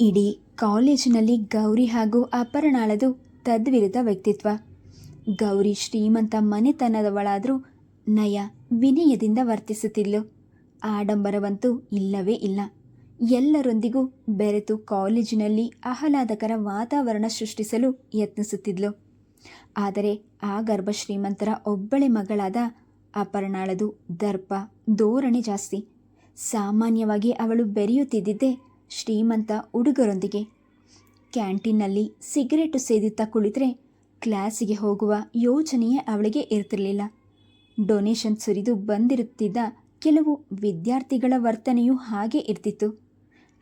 ಇಡೀ ಕಾಲೇಜಿನಲ್ಲಿ ಗೌರಿ ಹಾಗೂ ಅಪರ್ಣಾಳದು ತದ್ವಿರುದ್ಧ ವ್ಯಕ್ತಿತ್ವ. ಗೌರಿ ಶ್ರೀಮಂತ ಮನೆತನದವಳಾದರೂ ನಯ ವಿನಯದಿಂದ ವರ್ತಿಸುತ್ತಿದ್ಲು. ಆಡಂಬರವಂತೂ ಇಲ್ಲವೇ ಇಲ್ಲ. ಎಲ್ಲರೊಂದಿಗೂ ಬೆರೆತು ಕಾಲೇಜಿನಲ್ಲಿ ಆಹ್ಲಾದಕರ ವಾತಾವರಣ ಸೃಷ್ಟಿಸಲು ಯತ್ನಿಸುತ್ತಿದ್ಲು. ಆದರೆ ಆ ಗರ್ಭ ಶ್ರೀಮಂತರ ಒಬ್ಬಳೆ ಮಗಳಾದ ಅಪರ್ಣಾಳದು ದರ್ಪ, ಧೋರಣೆ ಜಾಸ್ತಿ. ಸಾಮಾನ್ಯವಾಗಿ ಅವಳು ಬೆರೆಯುತ್ತಿದ್ದಿದ್ದೇ ಶ್ರೀಮಂತ ಹುಡುಗರೊಂದಿಗೆ ಕ್ಯಾಂಟೀನಲ್ಲಿ ಸಿಗರೇಟು ಸೇದುತ್ತಾ ಕುಳಿತರೆ ಕ್ಲಾಸಿಗೆ ಹೋಗುವ ಯೋಚನೆಯೇ ಅವಳಿಗೆ ಇರ್ತಿರಲಿಲ್ಲ. ಡೊನೇಷನ್ ಸುರಿದು ಬಂದಿರುತ್ತಿದ್ದ ಕೆಲವು ವಿದ್ಯಾರ್ಥಿಗಳ ವರ್ತನೆಯೂ ಹಾಗೆ ಇರ್ತಿತ್ತು.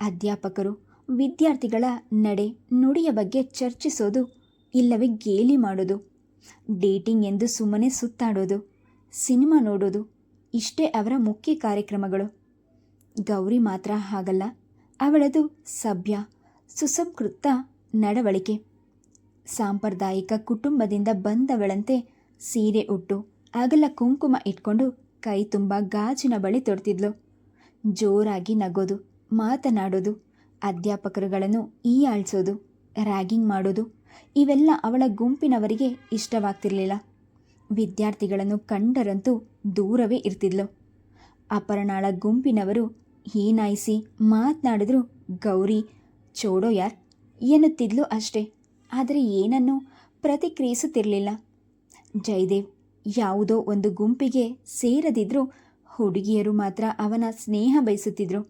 ಅಧ್ಯಾಪಕರು ವಿದ್ಯಾರ್ಥಿಗಳ ನಡೆ ನುಡಿಯ ಬಗ್ಗೆ ಚರ್ಚಿಸೋದು, ಇಲ್ಲವೇ ಗೇಲಿ ಮಾಡೋದು, ಡೇಟಿಂಗ್ ಎಂದು ಸುಮ್ಮನೆ ಸುತ್ತಾಡೋದು, ಸಿನಿಮಾ ನೋಡೋದು ಇಷ್ಟೇ ಅವರ ಮುಖ್ಯ ಕಾರ್ಯಕ್ರಮಗಳು. ಗೌರಿ ಮಾತ್ರ ಹಾಗಲ್ಲ. ಅವಳದು ಸಭ್ಯ ಸುಸಂಸ್ಕೃತ ನಡವಳಿಕೆ. ಸಾಂಪ್ರದಾಯಿಕ ಕುಟುಂಬದಿಂದ ಬಂದವಳಂತೆ ಸೀರೆ ಉಟ್ಟು, ಅಗಲ ಕುಂಕುಮ ಇಟ್ಕೊಂಡು ಕೈ ತುಂಬ ಗಾಜಿನ ಬಳಿ ತೊಡ್ತಿದ್ಲು. ಜೋರಾಗಿ ನಗೋದು, ಮಾತನಾಡೋದು, ಅಧ್ಯಾಪಕರುಗಳನ್ನು ಈಯಾಳ್ಸೋದು ರ್ಯಾಗಿಂಗ್ ಮಾಡೋದು, ಇವೆಲ್ಲ ಅವಳ ಗುಂಪಿನವರಿಗೆ ಇಷ್ಟವಾಗ್ತಿರಲಿಲ್ಲ. ವಿದ್ಯಾರ್ಥಿಗಳನ್ನು ಕಂಡರಂತೂ ದೂರವೇ ಇರ್ತಿದ್ಲು. ಅಪರ್ಣಾಳ ಗುಂಪಿನವರು ಹೀನಾಯಿಸಿ ಮಾತನಾಡಿದ್ರು ಗೌರಿ, ಚೋಡೋ ಯಾರ್? ಎನ್ನುತ್ತಿದ್ಲು ಅಷ್ಟೇ. ಆದರೆ ಏನನ್ನು ಪ್ರತಿಕ್ರಿಯಿಸುತ್ತಿರಲಿಲ್ಲ. ಜಯದೇವ್ ಯಾವುದೋ ಒಂದು ಗುಂಪಿಗೆ ಸೇರದಿದ್ರೂ ಹುಡುಗಿಯರು ಮಾತ್ರ ಅವನ ಸ್ನೇಹ ಬಯಸುತ್ತಿದ್ರು.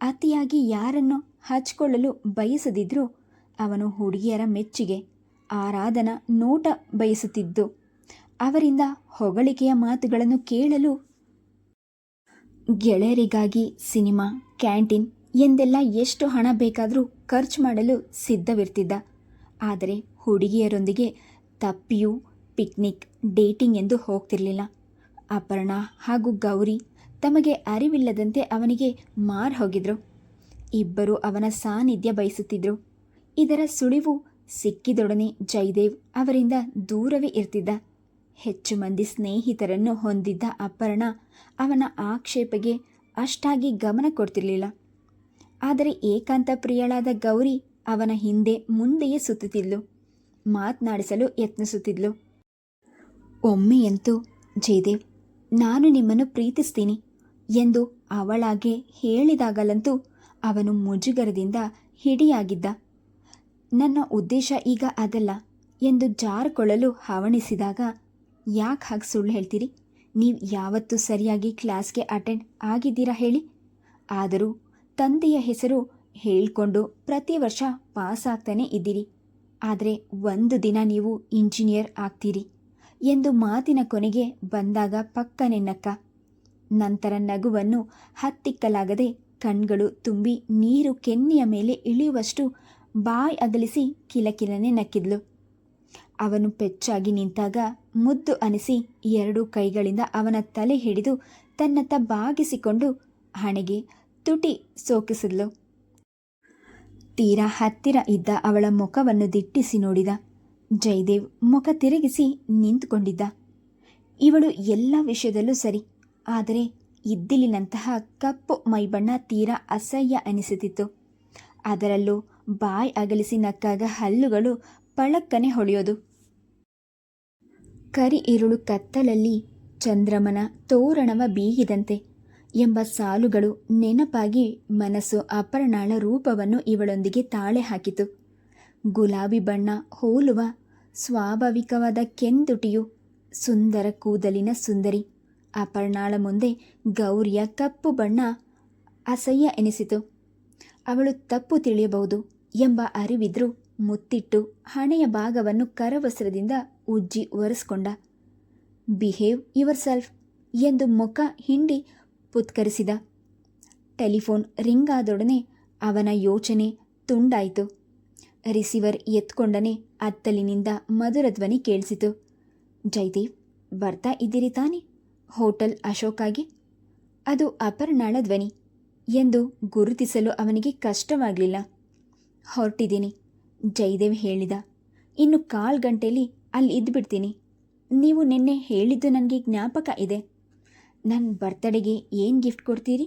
ಅತಿಯಾಗಿ ಯಾರನ್ನು ಹಚ್ಕೊಳ್ಳಲು ಬಯಸದಿದ್ರೂ ಅವನು ಹುಡುಗಿಯರ ಮೆಚ್ಚುಗೆ, ಆರಾಧನ ನೋಟ ಬಯಸುತ್ತಿದ್ದು. ಅವರಿಂದ ಹೊಗಳಿಕೆಯ ಮಾತುಗಳನ್ನು ಕೇಳಲು ಗೆಳೆಯರಿಗಾಗಿ ಸಿನಿಮಾ, ಕ್ಯಾಂಟೀನ್ ಎಂದೆಲ್ಲ ಎಷ್ಟು ಹಣ ಬೇಕಾದರೂ ಖರ್ಚು ಮಾಡಲು ಸಿದ್ಧವಿರ್ತಿದ್ದ. ಆದರೆ ಹುಡುಗಿಯರೊಂದಿಗೆ ತಪ್ಪಿಯೂ, ಪಿಕ್ನಿಕ್, ಡೇಟಿಂಗ್ ಎಂದು ಹೋಗ್ತಿರಲಿಲ್ಲ. ಅಪರ್ಣ ಹಾಗೂ ಗೌರಿ ತಮಗೆ ಅರಿವಿಲ್ಲದಂತೆ ಅವನಿಗೆ ಮಾರ್ ಹೋಗಿದ್ರು. ಇಬ್ಬರು ಅವನ ಸಾನ್ನಿಧ್ಯ ಬಯಸುತ್ತಿದ್ದರು ಇದರ ಸುಳಿವು ಸಿಕ್ಕಿದೊಡನೆ ಜಯದೇವ್ ಅವರಿಂದ ದೂರವೇ ಇರ್ತಿದ್ದ. ಹೆಚ್ಚು ಮಂದಿ ಸ್ನೇಹಿತರನ್ನು ಹೊಂದಿದ್ದ ಅಪರ್ಣ ಅವನ ಆಕ್ಷೇಪಗೆ ಅಷ್ಟಾಗಿ ಗಮನ ಕೊಡ್ತಿರಲಿಲ್ಲ. ಆದರೆ ಏಕಾಂತ ಪ್ರಿಯಳಾದ ಗೌರಿ ಅವನ ಹಿಂದೆ ಮುಂದೆಯೇ ಸುತ್ತುತ್ತಿದ್ಲು. ಮಾತನಾಡಿಸಲು ಯತ್ನಿಸುತ್ತಿದ್ಲು. ಒಮ್ಮೆಯಂತೂ ಜಯದೇವ್, ನಾನು ನಿಮ್ಮನ್ನು ಪ್ರೀತಿಸ್ತೀನಿ ಎಂದು ಅವಳಾಗೆ ಹೇಳಿದಾಗಲಂತೂ ಅವನು ಮುಜುಗರದಿಂದ ಹಿಡಿಯಾಗಿದ್ದ. ನನ್ನ ಉದ್ದೇಶ ಈಗ ಅದಲ್ಲ ಎಂದು ಜಾರಿಕೊಳ್ಳಲು ಹವಣಿಸಿದಾಗ ಯಾಕೆ ಹಾಗೆ ಸುಳ್ಳು ಹೇಳ್ತೀರಿ? ನೀವು ಯಾವತ್ತೂ ಸರಿಯಾಗಿ ಕ್ಲಾಸ್ಗೆ ಅಟೆಂಡ್ ಆಗಿದ್ದೀರಾ ಹೇಳಿ? ಆದರೂ ತಂದೆಯ ಹೆಸರು ಹೇಳಿಕೊಂಡು ಪ್ರತಿ ವರ್ಷ ಪಾಸ್ ಆಗ್ತಾನೆ ಇದ್ದೀರಿ. ಆದರೆ ಒಂದು ದಿನ ನೀವು ಇಂಜಿನಿಯರ್ ಆಗ್ತೀರಿ ಎಂದು ಮಾತಿನ ಕೊನೆಗೆ ಬಂದಾಗ ಪಕ್ಕನೆ ನಕ್ಕ. ನಂತರ ನಗುವನ್ನು ಹತ್ತಿಕ್ಕಲಾಗದೆ ಕಣ್ಗಳು ತುಂಬಿ ನೀರು ಕೆನ್ನೆಯ ಮೇಲೆ ಇಳಿಯುವಷ್ಟು ಬಾಯ್ ಅಗಲಿಸಿ ಕಿಲಕಿಲನೆ ನಕ್ಕಿದ್ಲು. ಅವನು ಪೆಚ್ಚಾಗಿ ನಿಂತಾಗ ಮುದ್ದು ಅನಿಸಿ ಎರಡೂ ಕೈಗಳಿಂದ ಅವನ ತಲೆ ಹಿಡಿದು ತನ್ನತ್ತ ಬಾಗಿಸಿಕೊಂಡು ಹಣೆಗೆ ತುಟಿ ಸೋಕಿಸಿದ್ಲು. ತೀರಾ ಹತ್ತಿರ ಇದ್ದ ಅವಳ ಮುಖವನ್ನು ದಿಟ್ಟಿಸಿ ನೋಡಿದ. ಜಯದೇವ್ ಮುಖ ತಿರುಗಿಸಿ ನಿಂತುಕೊಂಡಿದ್ದ. ಇವಳು ಎಲ್ಲ ವಿಷಯದಲ್ಲೂ ಸರಿ, ಆದರೆ ಇದ್ದಿಲಿನಂತಹ ಕಪ್ಪು ಮೈಬಣ್ಣ ತೀರಾ ಅಸಹ್ಯ ಅನಿಸುತ್ತಿತ್ತು ಅದರಲ್ಲೂ ಬಾಯ್ ಅಗಲಿಸಿ ನಕ್ಕಾಗ ಹಲ್ಲುಗಳು ಪಳಕ್ಕನೆ ಹೊಳೆಯೋದು. ಕರಿ ಇರುಳು ಕತ್ತಲಲ್ಲಿ ಚಂದ್ರಮನ ತೋರಣವ ಬೀಗಿದಂತೆ ಎಂಬ ಸಾಲುಗಳು ನೆನಪಾಗಿ ಮನಸ್ಸು ಅಪರ್ಣಾಳ ರೂಪವನ್ನು ಇವಳೊಂದಿಗೆ ತಾಳೆ ಹಾಕಿತು. ಗುಲಾಬಿ ಬಣ್ಣ ಹೋಲುವ ಸ್ವಾಭಾವಿಕವಾದ ಕೆಂದುಟಿಯು ಸುಂದರ ಕೂದಲಿನ ಸುಂದರಿ. ಅಪರ್ಣಾಳ ಮುಂದೆ ಗೌರಿಯ ಕಪ್ಪು ಬಣ್ಣ ಅಸಹ್ಯ ಎನಿಸಿತು. ಅವಳು ತಪ್ಪು ತಿಳಿಯಬಹುದು ಎಂಬ ಅರಿವಿದ್ರೂ ಮುತ್ತಿಟ್ಟು ಹಣೆಯ ಭಾಗವನ್ನು ಕರವಸ್ತ್ರದಿಂದ ಉಜ್ಜಿ ಒರೆಸ್ಕೊಂಡ. ಬಿಹೇವ್ ಯುವರ್ ಸೆಲ್ಫ್ ಎಂದು ಮುಖ ಹಿಂಡಿ ಪುತ್ಕರಿಸಿದ. ಟೆಲಿಫೋನ್ ರಿಂಗ್ ಆದೊಡನೆ ಅವನ ಯೋಚನೆ ತುಂಡಾಯಿತು. ರಿಸೀವರ್ ಎತ್ಕೊಂಡನೆ ಅತ್ತಲಿನಿಂದ ಮಧುರ ಧ್ವನಿ ಕೇಳಿಸಿತು. ಜೈದೇವ್ ಬರ್ತಾ ಇದ್ದೀರಿ ತಾನೆ? ಹೋಟೆಲ್ ಅಶೋಕಾಗೆ? ಅದು ಅಪರ್ಣಾಳ ಧ್ವನಿ ಎಂದು ಗುರುತಿಸಲು ಅವನಿಗೆ ಕಷ್ಟವಾಗಲಿಲ್ಲ. ಹೊರಟಿದ್ದೀನಿ ಜಯದೇವ್ ಹೇಳಿದ. ಇನ್ನು ಕಾಲು ಗಂಟೆಯಲ್ಲಿ ಅಲ್ಲಿ ಇದ್ದುಬಿಡ್ತೀನಿ ನೀವು ನಿನ್ನೆ ಹೇಳಿದ್ದು ನನಗೆ ಜ್ಞಾಪಕ ಇದೆ. ನನ್ನ ಬರ್ತಡೆಗೆ ಏನು ಗಿಫ್ಟ್ ಕೊಡ್ತೀರಿ?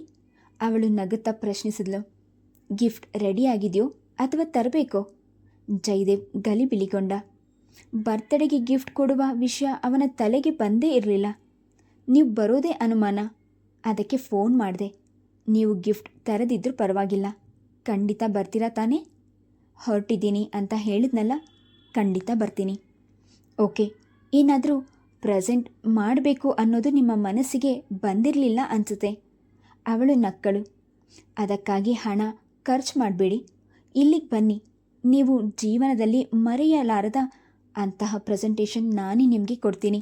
ಅವಳು ನಗುತ್ತಾ ಪ್ರಶ್ನಿಸಿದ್ಲು. ಗಿಫ್ಟ್ ರೆಡಿ ಆಗಿದೆಯೋ ಅಥವಾ ತರಬೇಕೋ? ಜಯದೇವ್ ಗಲಿಬಿಲಿಗೊಂಡ ಬರ್ತ್ಡೇಗೆ ಗಿಫ್ಟ್ ಕೊಡುವ ವಿಷಯ ಅವನ ತಲೆಗೆ ಬಂದೇ ಇರಲಿಲ್ಲ. ನೀವು ಬರೋದೇ ಅನುಮಾನ. ಅದಕ್ಕೆ ಫೋನ್ ಮಾಡಿದೆ. ನೀವು ಗಿಫ್ಟ್ ತರದಿದ್ರೂ ಪರವಾಗಿಲ್ಲ. ಖಂಡಿತ ಬರ್ತೀರಾ ತಾನೇ? ಹೊರಟಿದ್ದೀನಿ ಅಂತ ಹೇಳಿದ್ನಲ್ಲ? ಖಂಡಿತ ಬರ್ತೀನಿ. ಓಕೆ, ಏನಾದರೂ ಪ್ರೆಸೆಂಟ್ ಮಾಡಬೇಕು ಅನ್ನೋದು ನಿಮ್ಮ ಮನಸ್ಸಿಗೆ ಬಂದಿರಲಿಲ್ಲ ಅನಿಸುತ್ತೆ. ಅವಳು ನಕ್ಕಳು. ಅದಕ್ಕಾಗಿ ಹಣ ಖರ್ಚು ಮಾಡಬೇಡಿ. ಇಲ್ಲಿಗೆ ಬನ್ನಿ. ನೀವು ಜೀವನದಲ್ಲಿ ಮರೆಯಲಾರದ ಅಂತಹ ಪ್ರೆಸೆಂಟೇಷನ್ ನಾನೇ ನಿಮಗೆ ಕೊಡ್ತೀನಿ.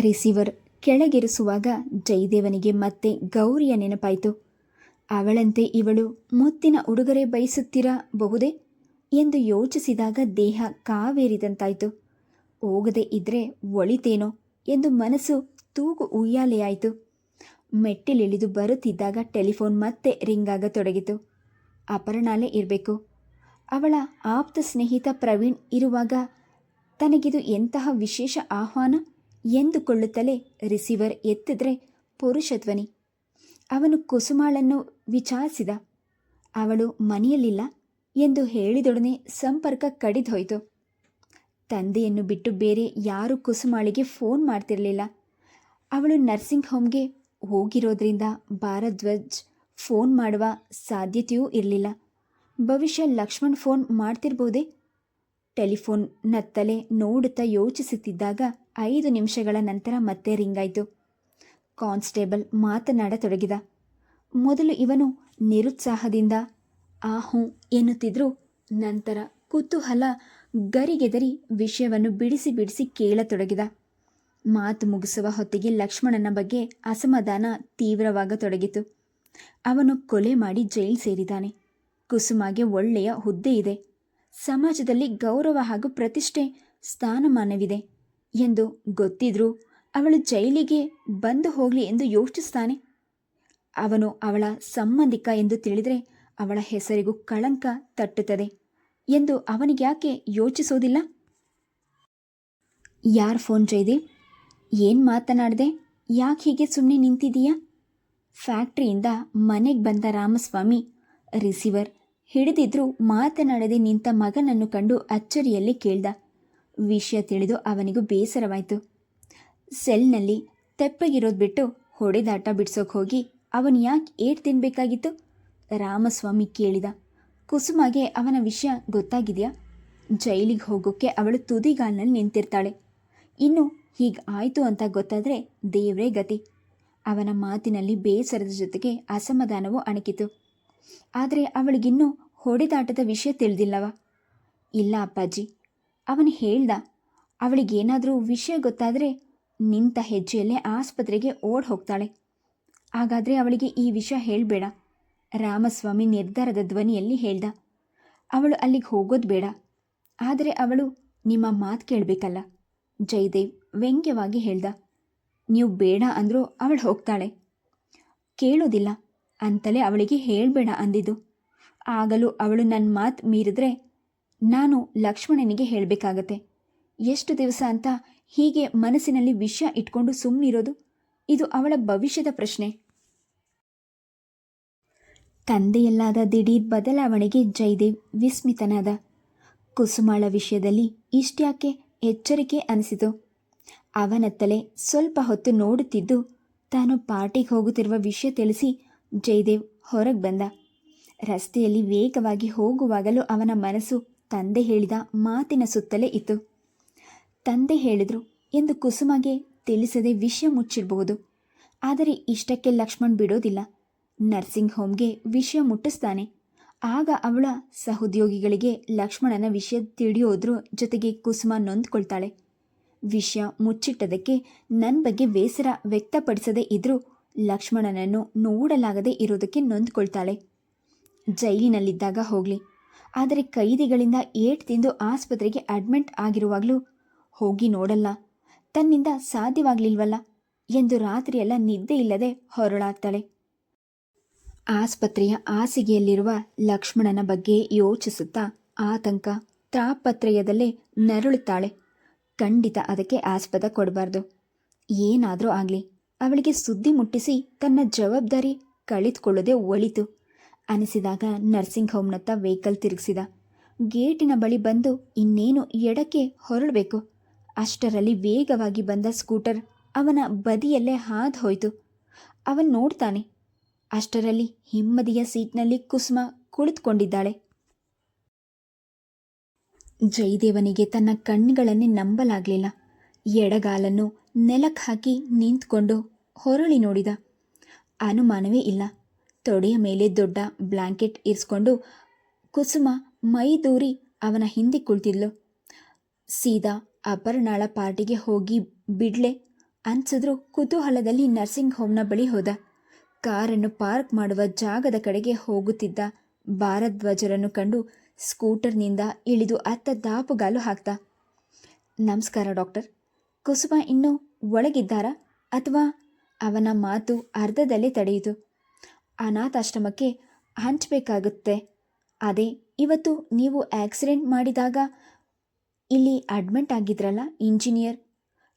ರಿಸೀವರ್ ಕೆಳಗಿರಿಸುವಾಗ ಜಯದೇವನಿಗೆ ಮತ್ತೆ ಗೌರಿಯ ನೆನಪಾಯಿತು. ಅವಳಂತೆ ಇವಳು ಮುತ್ತಿನ ಉಡುಗೊರೆ ಬಯಸುತ್ತಿರಬಹುದೇ ಎಂದು ಯೋಚಿಸಿದಾಗ ದೇಹ ಕಾವೇರಿದಂತಾಯಿತು. ಹೋಗದೆ ಇದ್ರೆ ಒಳಿತೇನೋ ಎಂದು ಮನಸ್ಸು ತೂಗು ಉಯ್ಯಾಲೆಯಾಯಿತು. ಮೆಟ್ಟಿಲಿಳಿದು ಬರುತ್ತಿದ್ದಾಗ ಟೆಲಿಫೋನ್ ಮತ್ತೆ ರಿಂಗ್ ಆಗತೊಡಗಿತು ಅಪರ್ಣಾಲೇ ಇರಬೇಕು. ಅವಳ ಆಪ್ತ ಸ್ನೇಹಿತ ಪ್ರವೀಣ್ ಇರುವಾಗ ತನಗಿದು ಎಂತಹ ವಿಶೇಷ ಆಹ್ವಾನ? ಎಂದುಕೊಳ್ಳುತ್ತಲೇ ರಿಸೀವರ್ ಎತ್ತಿದ್ರೆ ಪುರುಷಧ್ವನಿ. ಅವನು ಕುಸುಮಾಳನ್ನು ವಿಚಾರಿಸಿದ. ಅವಳು ಮನೆಯಲ್ಲಿಲ್ಲ. ಎಂದು ಹೇಳಿದೊಡನೆ ಸಂಪರ್ಕ ಕಡಿದೋಯ್ತು. ತಂದೆಯನ್ನು ಬಿಟ್ಟು ಬೇರೆ ಯಾರೂ ಕುಸುಮಾಳಿಗೆ ಫೋನ್ ಮಾಡ್ತಿರಲಿಲ್ಲ. ಅವಳು ನರ್ಸಿಂಗ್ ಹೋಮ್ಗೆ ಹೋಗಿರೋದ್ರಿಂದ ಭಾರದ್ವಾಜ್ ಫೋನ್ ಮಾಡುವ ಸಾಧ್ಯತೆಯೂ ಇರಲಿಲ್ಲ. ಭವಿಷ್ಯ ಲಕ್ಷ್ಮಣ್ ಫೋನ್ ಮಾಡ್ತಿರ್ಬೋದೇ? ಟೆಲಿಫೋನ್ ನತ್ತಲೆ ನೋಡುತ್ತಾ ಯೋಚಿಸುತ್ತಿದ್ದಾಗ ಐದು ನಿಮಿಷಗಳ ನಂತರ ಮತ್ತೆ ರಿಂಗಾಯಿತು. ಕಾನ್ಸ್ಟೇಬಲ್ ಮಾತನಾಡತೊಡಗಿದ. ಮೊದಲು ಇವನು ನಿರುತ್ಸಾಹದಿಂದ ಆಹು ಎನ್ನುತ್ತಿದ್ರು ನಂತರ ಕುತೂಹಲ ಗರಿಗೆದರಿ ವಿಷಯವನ್ನು ಬಿಡಿಸಿ ಬಿಡಿಸಿ ಕೇಳತೊಡಗಿದ. ಮಾತು ಮುಗಿಸುವ ಹೊತ್ತಿಗೆ ಲಕ್ಷ್ಮಣನ ಬಗ್ಗೆ ಅಸಮಾಧಾನ ತೀವ್ರವಾಗತೊಡಗಿತು. ಅವನು ಕೊಲೆ ಮಾಡಿ ಜೈಲ್ ಸೇರಿದ್ದಾನೆ. ಕುಸುಮಾಗೆ ಒಳ್ಳೆಯ ಹುದ್ದೆ ಇದೆ. ಸಮಾಜದಲ್ಲಿ ಗೌರವ ಹಾಗೂ ಪ್ರತಿಷ್ಠೆ ಸ್ಥಾನಮಾನವಿದೆ ಎಂದು ಗೊತ್ತಿದ್ರೂ ಅವಳು ಜೈಲಿಗೆ ಬಂದು ಹೋಗಲಿ ಎಂದು ಯೋಚಿಸ್ತಾನೆ. ಅವನು ಅವಳ ಸಂಬಂಧಿಕ ಎಂದು ತಿಳಿದರೆ ಅವಳ ಹೆಸರಿಗೂ ಕಳಂಕ ತಟ್ಟುತ್ತದೆ ಎಂದು ಅವನಿಗ್ಯಾಕೆ ಯೋಚಿಸೋದಿಲ್ಲ ಯಾರ್ ಫೋನ್ ಜೈದೇವ್ ಏನು ಮಾತನಾಡಿದೆ? ಯಾಕೆ ಹೀಗೆ ಸುಮ್ಮನೆ ನಿಂತಿದೀಯಾ? ಫ್ಯಾಕ್ಟ್ರಿಯಿಂದ ಮನೆಗೆ ಬಂದ ರಾಮಸ್ವಾಮಿ, ರಿಸೀವರ್ ಹಿಡಿದಿದ್ರೂ ಮಾತನಾಡದೆ ನಿಂತ ಮಗನನ್ನು ಕಂಡು ಅಚ್ಚರಿಯಲ್ಲಿ ಕೇಳ್ದ. ವಿಷಯ ತಿಳಿದು ಅವನಿಗೂ ಬೇಸರವಾಯಿತು. ಸೆಲ್ನಲ್ಲಿ ತೆಪ್ಪಗಿರೋದು ಬಿಟ್ಟು ಹೊಡೆದಾಟ ಬಿಡ್ಸೋಕೆ ಹೋಗಿ ಅವನು ಯಾಕೆ ಏಟ್ ತಿನ್ಬೇಕಾಗಿತ್ತು? ರಾಮಸ್ವಾಮಿ ಕೇಳಿದ, ಕುಸುಮಗೆ ಅವನ ವಿಷಯ ಗೊತ್ತಾಗಿದೆಯಾ? ಜೈಲಿಗೆ ಹೋಗೋಕ್ಕೆ ಅವಳು ತುದಿಗಾಲ್ನಲ್ಲಿ ನಿಂತಿರ್ತಾಳೆ. ಇನ್ನು ಹೀಗೆ ಆಯಿತು ಅಂತ ಗೊತ್ತಾದರೆ ದೇವ್ರೇ ಗತಿ. ಅವನ ಮಾತಿನಲ್ಲಿ ಬೇಸರದ ಜೊತೆಗೆ ಅಸಮಾಧಾನವೂ ಅಣಕಿತು. ಆದರೆ ಅವಳಿಗಿನ್ನೂ ಹೊಡೆದಾಟದ ವಿಷಯ ತಿಳಿದಿಲ್ಲವ? ಇಲ್ಲ ಅಪ್ಪಾಜಿ. ಅವನು ಹೇಳ್ದ, ಅವಳಿಗೇನಾದರೂ ವಿಷಯ ಗೊತ್ತಾದರೆ ನಿಂತ ಹೆಜ್ಜೆಯಲ್ಲೇ ಆಸ್ಪತ್ರೆಗೆ ಓಡ್ ಹೋಗ್ತಾಳೆ. ಹಾಗಾದರೆ ಅವಳಿಗೆ ಈ ವಿಷಯ ಹೇಳಬೇಡ. ರಾಮಸ್ವಾಮಿ ನಿರ್ಧಾರದ ಧ್ವನಿಯಲ್ಲಿ ಹೇಳ್ದ, ಅವಳು ಅಲ್ಲಿಗೆ ಹೋಗೋದು ಬೇಡ. ಆದರೆ ಅವಳು ನಿಮ್ಮ ಮಾತು ಕೇಳಬೇಕಲ್ಲ. ಜಯದೇವ್ ವ್ಯಂಗ್ಯವಾಗಿ ಹೇಳ್ದ, ನೀವು ಬೇಡ ಅಂದರೂ ಅವಳು ಹೋಗ್ತಾಳೆ. ಕೇಳೋದಿಲ್ಲ. ಅಂತಲೇ ಅವಳಿಗೆ ಹೇಳಬೇಡ ಅಂದಿದ್ದು. ಆಗಲೂ ಅವಳು ನನ್ನ ಮಾತು ಮೀರಿದ್ರೆ ನಾನು ಲಕ್ಷ್ಮಣನಿಗೆ ಹೇಳಬೇಕಾಗತ್ತೆ. ಎಷ್ಟು ದಿವಸ ಅಂತ ಹೀಗೆ ಮನಸ್ಸಿನಲ್ಲಿ ವಿಷಯ ಇಟ್ಕೊಂಡು ಸುಮ್ಮನಿರೋದು ಇದು ಅವಳ ಭವಿಷ್ಯದ ಪ್ರಶ್ನೆ. ತಂದೆಯಲ್ಲಾದ ದಿಢೀರ್ ಬದಲಾವಣೆಗೆ ಜಯದೇವ್ ವಿಸ್ಮಿತನಾದ. ಕುಸುಮಾಳ ವಿಷಯದಲ್ಲಿ ಇಷ್ಟ್ಯಾಕೆ ಎಚ್ಚರಿಕೆ ಅನಿಸಿತು. ಅವನತ್ತಲೇ ಸ್ವಲ್ಪ ಹೊತ್ತು ನೋಡುತ್ತಿದ್ದು ತಾನು ಪಾರ್ಟಿಗೆ ಹೋಗುತ್ತಿರುವ ವಿಷಯ ತಿಳಿಸಿ ಜಯದೇವ್ ಹೊರಗೆ ಬಂದ. ರಸ್ತೆಯಲ್ಲಿ ವೇಗವಾಗಿ ಹೋಗುವಾಗಲೂ ಅವನ ಮನಸ್ಸು ತಂದೆ ಹೇಳಿದ ಮಾತಿನ ಸುತ್ತಲೇ ಇತ್ತು. ತಂದೆ ಹೇಳಿದ್ರು, ಎಂದು ಕುಸುಮಗೆ ತಿಳಿಸದೆ ವಿಷಯ ಮುಚ್ಚಿರಬಹುದು ಆದರೆ ಇಷ್ಟಕ್ಕೆ ಲಕ್ಷ್ಮಣ್ ಬಿಡೋದಿಲ್ಲ. ನರ್ಸಿಂಗ್ ಹೋಮ್ಗೆ ವಿಷಯ ಮುಟ್ಟಿಸ್ತಾನೆ. ಆಗ ಅವಳ ಸಹೋದ್ಯೋಗಿಗಳಿಗೆ ಲಕ್ಷ್ಮಣನ ವಿಷಯ ತಿಳಿಯೋದ್ರ ಜೊತೆಗೆ ಕುಸುಮ ನೊಂದ್ಕೊಳ್ತಾಳೆ. ವಿಷಯ ಮುಚ್ಚಿಟ್ಟದಕ್ಕೆ ನನ್ನ ಬಗ್ಗೆ ಬೇಸರ ವ್ಯಕ್ತಪಡಿಸದೇ ಇದ್ರೂ ಲಕ್ಷ್ಮಣನನ್ನು ನೋಡಲಾಗದೆ ಇರೋದಕ್ಕೆ ನೊಂದ್ಕೊಳ್ತಾಳೆ. ಜೈಲಿನಲ್ಲಿದ್ದಾಗ ಹೋಗಲಿ. ಆದರೆ ಕೈದಿಗಳಿಂದ ಏಟ್ ತಿಂದು ಆಸ್ಪತ್ರೆಗೆ ಅಡ್ಮಿಟ್ ಆಗಿರುವಾಗಲೂ ಹೋಗಿ ನೋಡಲ್ಲ. ತನ್ನಿಂದ ಸಾಧ್ಯವಾಗಲಿಲ್ವಲ್ಲ ಎಂದು ರಾತ್ರಿಯೆಲ್ಲ ನಿದ್ದೆ ಇಲ್ಲದೆ ಹೊರಳಾಗ್ತಾಳೆ. ಆಸ್ಪತ್ರೆಯ ಹಾಸಿಗೆಯಲ್ಲಿರುವ ಲಕ್ಷ್ಮಣನ ಬಗ್ಗೆ ಯೋಚಿಸುತ್ತಾ ಆತಂಕ ತಾಪತ್ರಯದಲ್ಲೇ ನರಳುತ್ತಾಳೆ. ಖಂಡಿತ ಅದಕ್ಕೆ ಆಸ್ಪದ ಕೊಡಬಾರ್ದು. ಏನಾದರೂ ಆಗಲಿ. ಅವಳಿಗೆ ಸುದ್ದಿ ಮುಟ್ಟಿಸಿ ತನ್ನ ಜವಾಬ್ದಾರಿ ಕಳೆದುಕೊಳ್ಳದೆ ಒಳಿತು. ಅನಿಸಿದಾಗ ನರ್ಸಿಂಗ್ ಹೋಮ್ನತ್ತ ವೆಹಿಕಲ್ ತಿರುಗಿಸಿದ. ಗೇಟಿನ ಬಳಿ ಬಂದು ಇನ್ನೇನು ಎಡಕ್ಕೆ ಹೊರಡಬೇಕು ಅಷ್ಟರಲ್ಲಿ ವೇಗವಾಗಿ ಬಂದ ಸ್ಕೂಟರ್ ಅವನ ಬದಿಯಲ್ಲೇ ಹಾದು ಹೋಯಿತು. ಅವನ್ ನೋಡ್ತಾನೆ. ಅಷ್ಟರಲ್ಲಿ ಹಿಮ್ಮದಿಯ ಸೀಟ್ನಲ್ಲಿ ಕುಸುಮ ಕುಳಿತುಕೊಂಡಿದ್ದಾಳೆ. ಜಯದೇವನಿಗೆ ತನ್ನ ಕಣ್ಣುಗಳನ್ನೇ ನಂಬಲಾಗಲಿಲ್ಲ. ಎಡಗಾಲನ್ನು ನೆಲಕ್ಕೆ ಹಾಕಿ ನಿಂತ್ಕೊಂಡು ಹೊರಳಿ ನೋಡಿದ. ಅನುಮಾನವೇ ಇಲ್ಲ. ತೊಡೆಯ ಮೇಲೆ ದೊಡ್ಡ ಬ್ಲ್ಯಾಂಕೆಟ್ ಇರಿಸ್ಕೊಂಡು ಕುಸುಮ ಮೈ ದೂರಿ ಅವನ ಹಿಂದೆ ಕುಳಿತಿದ್ಲು. ಸೀದಾ ಅಪರ್ಣಾಳ ಪಾರ್ಟಿಗೆ ಹೋಗಿ ಬಿಡ್ಲೆ. ಅನ್ಸಿದ್ರು ಕುತೂಹಲದಲ್ಲಿ ನರ್ಸಿಂಗ್ ಹೋಮ್ನ ಬಳಿ ಹೋದ. ಕಾರನ್ನು ಪಾರ್ಕ್ ಮಾಡುವ ಜಾಗದ ಕಡೆಗೆ ಹೋಗುತ್ತಿದ್ದ ಭಾರದ್ವಾಜರನ್ನು ಕಂಡು ಸ್ಕೂಟರ್ನಿಂದ ಇಳಿದು ಅತ್ತ ದಾಪುಗಾಲು ಹಾಕ್ತ ನಮಸ್ಕಾರ ಡಾಕ್ಟರ್. ಕುಸುಮ ಇನ್ನೂ ಒಳಗಿದ್ದಾರಾ ಅಥವಾ ಅವನ ಮಾತು ಅರ್ಧದಲ್ಲೇ ತಡೆಯಿತು. ಅನಾಥಾಶ್ರಮಕ್ಕೆ ಹಂಚಬೇಕಾಗುತ್ತೆ. ಅದೇ, ಇವತ್ತು ನೀವು ಆಕ್ಸಿಡೆಂಟ್ ಮಾಡಿದಾಗ ಇಲ್ಲಿ ಅಡ್ಮಿಂಟ್ ಆಗಿದ್ರಲ್ಲ ಇಂಜಿನಿಯರ್.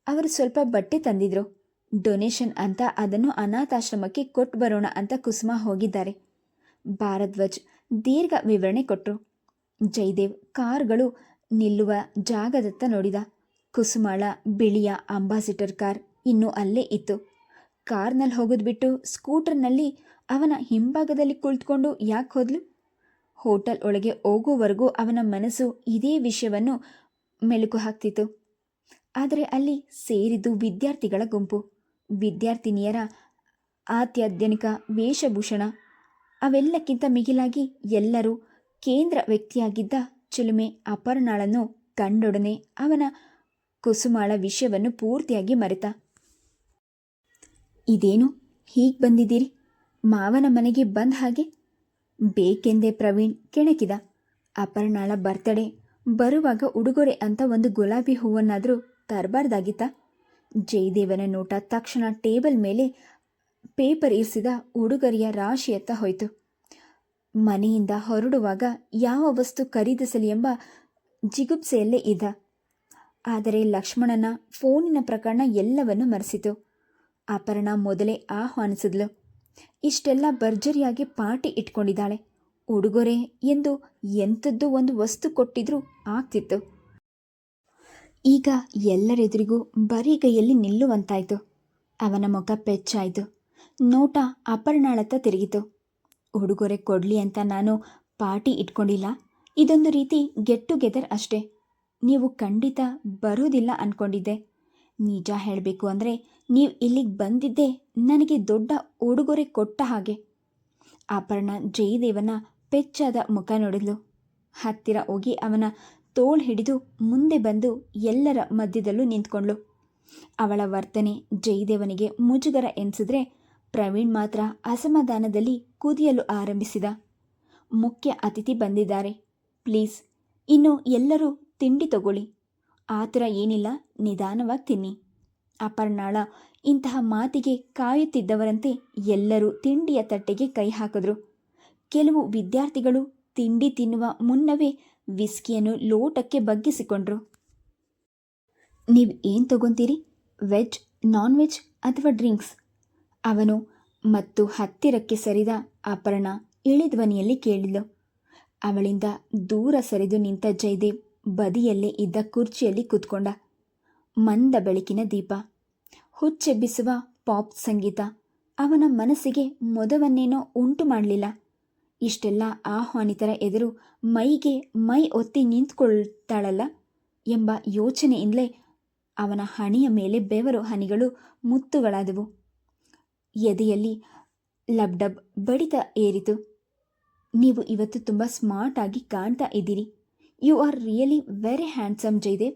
ಅವರು ಸ್ವಲ್ಪ ಬಟ್ಟೆ ತಂದಿದ್ರು. ಡೊನೇಷನ್ ಅಂತ ಅದನ್ನು ಅನಾಥಾಶ್ರಮಕ್ಕೆ ಕೊಟ್ಟು ಬರೋಣ ಅಂತ ಕುಸುಮ ಹೋಗಿದ್ದಾರೆ. ಭಾರದ್ವಾಜ್ ದೀರ್ಘ ವಿವರಣೆ ಕೊಟ್ಟರು ಜಯದೇವ್ ಕಾರ್ಗಳು ನಿಲ್ಲುವ ಜಾಗದತ್ತ ನೋಡಿದ. ಕುಸುಮಾಳ, ಬಿಳಿಯ ಅಂಬಾಸಿಡರ್ ಕಾರ್ ಇನ್ನೂ ಅಲ್ಲೇ ಇತ್ತು. ಕಾರ್ನಲ್ಲಿ ಹೋಗೋದು ಬಿಟ್ಟು ಸ್ಕೂಟರ್ನಲ್ಲಿ ಅವನ ಹಿಂಭಾಗದಲ್ಲಿ ಕುಳಿತುಕೊಂಡು ಯಾಕೆ ಹೋದ್ಲು? ಹೋಟೆಲ್ ಒಳಗೆ ಹೋಗುವವರೆಗೂ ಅವನ ಮನಸ್ಸು ಇದೇ ವಿಷಯವನ್ನು ಮೆಲುಕು ಹಾಕ್ತಿತ್ತು. ಆದರೆ ಅಲ್ಲಿ ಸೇರಿದ್ದು ವಿದ್ಯಾರ್ಥಿಗಳ ಗುಂಪು. ವಿದ್ಯಾರ್ಥಿನಿಯರ ಅತ್ಯಾಧುನಿಕ ವೇಷಭೂಷಣ ಅವೆಲ್ಲಕ್ಕಿಂತ ಮಿಗಿಲಾಗಿ ಎಲ್ಲರೂ ಕೇಂದ್ರ ವ್ಯಕ್ತಿಯಾಗಿದ್ದ ಚಿಲುಮೆ ಅಪರ್ಣಾಳನ್ನು ಕಂಡೊಡನೆ ಅವನ ಕುಸುಮಾಳ ವಿಷಯವನ್ನು ಪೂರ್ತಿಯಾಗಿ ಮರೆತ. ಇದೇನು? ಹೀಗೆ ಬಂದಿದ್ದೀರಿ? ಮಾವನ ಮನೆಗೆ ಬಂದ ಹಾಗೆ? ಬೇಕೆಂದೇ ಪ್ರವೀಣ್ ಕೆಣಕಿದ. ಅಪರ್ಣಾಳ ಬರ್ತಡೆ ಬರುವಾಗ ಉಡುಗೊರೆ ಅಂತ ಒಂದು ಗುಲಾಬಿ ಹೂವನ್ನಾದರೂ ತರಬಾರ್ದಾಗಿತ್ತ? ಜಯದೇವನ ನೋಟ ತಕ್ಷಣ ಟೇಬಲ್ ಮೇಲೆ ಪೇಪರ್ ಇರಿಸಿದ ಉಡುಗೊರೆಯ ರಾಶಿಯತ್ತ ಹೋಯಿತು. ಮನೆಯಿಂದ ಹೊರಡುವಾಗ ಯಾವ ವಸ್ತು ಖರೀದಿಸಲಿ ಎಂಬ ಜಿಗುಪ್ಸೆಯಲ್ಲೇ ಇದ್ದ. ಆದರೆ ಲಕ್ಷ್ಮಣನ ಫೋನಿನ ಪ್ರಕರಣ ಎಲ್ಲವನ್ನೂ ಮರೆಸಿತು. ಅಪರ್ಣ ಮೊದಲೇ ಆಹ್ವಾನಿಸಿದ್ಲು. ಇಷ್ಟೆಲ್ಲ ಭರ್ಜರಿಯಾಗಿ ಪಾರ್ಟಿ ಇಟ್ಕೊಂಡಿದ್ದಾಳೆ. ಉಡುಗೊರೆ ಎಂದು ಎಂಥದ್ದು ಒಂದು ವಸ್ತು ಕೊಟ್ಟಿದ್ರೂ ಆಗ್ತಿತ್ತು. ಈಗ ಎಲ್ಲರೆದುರಿಗೂ ಬರಿಗೈಯಲ್ಲಿ ನಿಲ್ಲುವಂತಾಯಿತು. ಅವನ ಮುಖ ಪೆಚ್ಚಾಯಿತು. ನೋಟ ಅಪರ್ಣಾಳತ್ತ ತಿರುಗಿತು. ಉಡುಗೊರೆ ಕೊಡಲಿ ಅಂತ ನಾನು ಪಾರ್ಟಿ ಇಟ್ಕೊಂಡಿಲ್ಲ. ಇದೊಂದು ರೀತಿ ಗೆಟ್ ಟುಗೆದರ್ ಅಷ್ಟೇ. ನೀವು ಖಂಡಿತ ಬರೋದಿಲ್ಲ ಅಂದ್ಕೊಂಡಿದ್ದೆ ನಿಜ ಹೇಳಬೇಕು ಅಂದರೆ ನೀವು ಇಲ್ಲಿಗೆ ಬಂದಿದ್ದೇ ನನಗೆ ದೊಡ್ಡ ಉಡುಗೊರೆ ಕೊಟ್ಟ ಹಾಗೆ. ಅಪರ್ಣ ಜಯದೇವನ ಪೆಚ್ಚಾದ ಮುಖ ನೋಡಿದ್ಲು. ಹತ್ತಿರ ಹೋಗಿ ಅವನ ತೋಳು ಹಿಡಿದು ಮುಂದೆ ಬಂದು ಎಲ್ಲರ ಮಧ್ಯದಲ್ಲೂ ನಿಂತ್ಕೊಂಡ್ಳು. ಅವಳ ವರ್ತನೆ ಜಯದೇವನಿಗೆ ಮುಜುಗರ ಎನಿಸಿದ್ರೆ ಪ್ರವೀಣ್ ಮಾತ್ರ ಅಸಮಾಧಾನದಲ್ಲಿ ಕುದಿಯಲು ಆರಂಭಿಸಿದ. ಮುಖ್ಯ ಅತಿಥಿ ಬಂದಿದ್ದಾರೆ. ಪ್ಲೀಸ್, ಇನ್ನು ಎಲ್ಲರೂ ತಿಂಡಿ ತಗೊಳ್ಳಿ. ಆ ಥರ ಏನಿಲ್ಲ, ನಿಧಾನವಾಗಿ ತಿನ್ನಿ. ಅಪರ್ಣಾಳ ಇಂತಹ ಮಾತಿಗೆ ಕಾಯುತ್ತಿದ್ದವರಂತೆ ಎಲ್ಲರೂ ತಿಂಡಿಯ ತಟ್ಟೆಗೆ ಕೈ ಹಾಕಿದ್ರು. ಕೆಲವು ವಿದ್ಯಾರ್ಥಿಗಳು ತಿಂಡಿ ತಿನ್ನುವ ಮುನ್ನವೇ ವಿಸ್ಕಿಯನ್ನು ಲೋಟಕ್ಕೆ ಬಗ್ಗಿಸಿಕೊಂಡ್ರು. ನೀವು ಏನು ತಗೊಂತೀರಿ? ವೆಜ್ ನಾನ್ ವೆಜ್ ಅಥವಾ ಡ್ರಿಂಕ್ಸ್? ಅವನು ಮತ್ತು ಹತ್ತಿರಕ್ಕೆ ಸರಿದ ಅಪರ್ಣ ಇಳಿಧ್ವನಿಯಲ್ಲಿ ಕೇಳಿದ್ಲು. ಅವಳಿಂದ ದೂರ ಸರಿದು ನಿಂತ ಜಯದೇವ್ ಬದಿಯಲ್ಲೇ ಇದ್ದ ಕುರ್ಚಿಯಲ್ಲಿ ಕೂತ್ಕೊಂಡ. ಮಂದ ಬೆಳಕಿನ ದೀಪ. ಹುಚ್ಚೆಬ್ಬಿಸುವ ಪಾಪ್ ಸಂಗೀತ. ಅವನ ಮನಸ್ಸಿಗೆ ಮೊದವನ್ನೇನೋ ಉಂಟು ಮಾಡಲಿಲ್ಲ. ಇಷ್ಟೆಲ್ಲ ಆಹ್ವಾನಿತರ ಎದುರು ಮೈಗೆ ಮೈ ಒತ್ತಿ ನಿಂತ್ಕೊಳ್ತಾಳಲ್ಲ ಎಂಬ ಯೋಚನೆಯಿಂದಲೇ ಅವನ ಹಣೆಯ ಮೇಲೆ ಬೆವರು ಹನಿಗಳು ಮುತ್ತುಗಳಾದವು. ಎದೆಯಲ್ಲಿ ಲಬ್ಡಬ್ ಬಡಿತ ಏರಿತು. ನೀವು ಇವತ್ತು ತುಂಬ ಸ್ಮಾರ್ಟ್ ಆಗಿ ಕಾಣ್ತಾ ಇದ್ದೀರಿ. You are really very handsome Jayadev.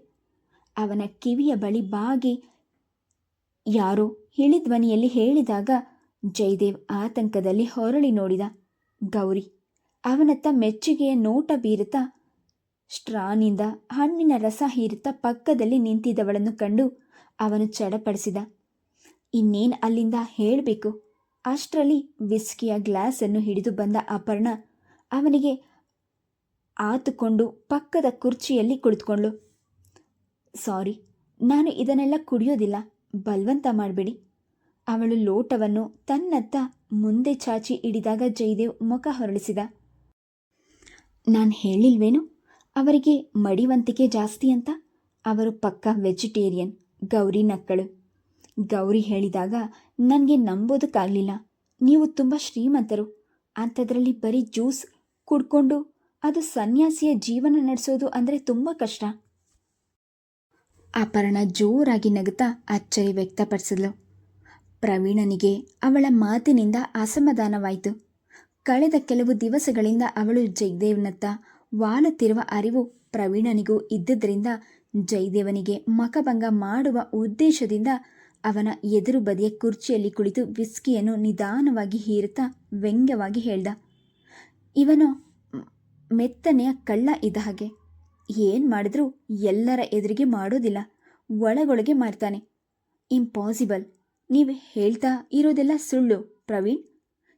ಅವನ ಕಿವಿಯ ಬಳಿ ಬಾಗಿ ಯಾರೋ ಹಿಳಿಧ್ವನಿಯಲ್ಲಿ ಹೇಳಿದಾಗ ಜಯದೇವ್ ಆತಂಕದಲ್ಲಿ ಹೊರಳಿ ನೋಡಿದ. ಗೌರಿ, ಅವನತ್ತ ಮೆಚ್ಚುಗೆಯ ನೋಟ ಬೀರುತ್ತಾ ಸ್ಟ್ರಾನಿಂದ ಹಣ್ಣಿನ ರಸ ಹೀರುತ್ತಾ ಪಕ್ಕದಲ್ಲಿ ನಿಂತಿದ್ದವಳನ್ನು ಕಂಡು ಅವನು ಚಡಪಡಿಸಿದ. ಇನ್ನೇನು ಅಲ್ಲಿಂದ ಹೇಳಬೇಕು? ಅಷ್ಟರಲ್ಲಿ ವಿಸ್ಕಿಯ ಗ್ಲಾಸನ್ನು ಹಿಡಿದು ಬಂದ ಅಪರ್ಣ ಅವನಿಗೆ ಆತುಕೊಂಡು ಪಕ್ಕದ ಕುರ್ಚಿಯಲ್ಲಿ ಕುಳಿತುಕೊಂಡ್ಳು. ಸಾರಿ, ನಾನು ಇದನ್ನೆಲ್ಲ ಕುಡಿಯೋದಿಲ್ಲ, ಬಲವಂತ ಮಾಡಬೇಡಿ. ಅವಳು ಲೋಟವನ್ನು ತನ್ನತ್ತ ಮುಂದೆ ಚಾಚಿ ಹಿಡಿದಾಗ ಜಯದೇವ್ ಮುಖ ಹೊರಳಿಸಿದ. ನಾನು ಹೇಳಿಲ್ವೇನು? ಅವರಿಗೆ ಮಡಿವಂತಿಕೆ ಜಾಸ್ತಿ ಅಂತ? ಅವರು ಪಕ್ಕ ವೆಜಿಟೇರಿಯನ್, ಗೌರಿ ನಕ್ಕಳು. ಗೌರಿ ಹೇಳಿದಾಗ, ನನಗೆ ನಂಬೋದಕ್ಕಾಗಲಿಲ್ಲ. ನೀವು ತುಂಬ ಶ್ರೀಮಂತರು. ಅಂಥದ್ರಲ್ಲಿ ಬರೀ ಜ್ಯೂಸ್, ಕುಡ್ಕೊಂಡು ಅದು ಸನ್ಯಾಸಿಯ ಜೀವನ ನಡೆಸೋದು ಅಂದರೆ ತುಂಬ ಕಷ್ಟ. ಅಪರ್ಣ ಜೋರಾಗಿ ನಗುತ್ತಾ ಅಚ್ಚರಿ ವ್ಯಕ್ತಪಡಿಸಿದ್ಲು. ಪ್ರವೀಣನಿಗೆ ಅವಳ ಮಾತಿನಿಂದ ಅಸಮಾಧಾನವಾಯಿತು. ಕಳೆದ ಕೆಲವು ದಿವಸಗಳಿಂದ ಅವಳು ಜಯದೇವ್ನತ್ತ ವಾಲುತ್ತಿರುವ ಅರಿವು ಪ್ರವೀಣನಿಗೂ ಇದ್ದುದರಿಂದ ಜಯದೇವನಿಗೆ ಮಕಭಂಗ ಮಾಡುವ ಉದ್ದೇಶದಿಂದ ಅವನ ಎದುರು ಬದಿಯ ಕುರ್ಚಿಯಲ್ಲಿ ಕುಳಿತು ವಿಸ್ಕಿಯನ್ನು ನಿಧಾನವಾಗಿ ಹೀರುತ್ತಾ ವ್ಯಂಗ್ಯವಾಗಿ ಹೇಳ್ದ, ಇವನು ಮೆತ್ತನೆಯ ಕಳ್ಳ ಇದ್ದ ಹಾಗೆ. ಏನು ಮಾಡಿದ್ರೂ ಎಲ್ಲರ ಎದುರಿಗೆ ಮಾಡೋದಿಲ್ಲ, ಒಳಗೊಳಗೆ ಮಾಡ್ತಾನೆ ಇಂಪಾಸಿಬಲ್. ನೀವು ಹೇಳ್ತಾ ಇರೋದೆಲ್ಲ ಸುಳ್ಳು, ಪ್ರವೀಣ್.